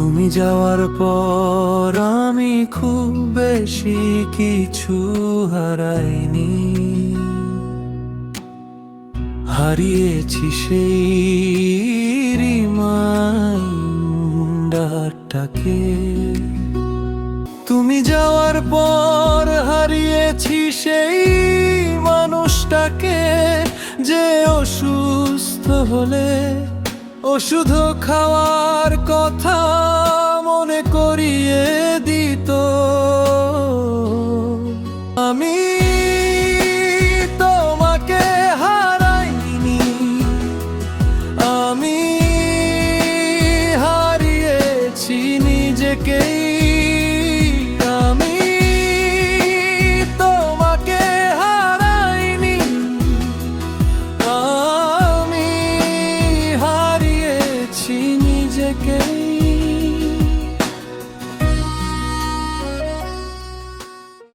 তুমি যাওয়ার পর আমি খুব বেশি কিছু হারাইনি। হারিয়েছি সেই রিমাইন্ডারটাকে। তুমি যাওয়ার পর হারিয়েছি সেই মানুষটাকে যে অসুস্থ হলে। ওষুধ খাওয়ার কথা নিজেকেই আমি তোমাকে হারাইনি। আমি হারিয়েছি নিজেকেই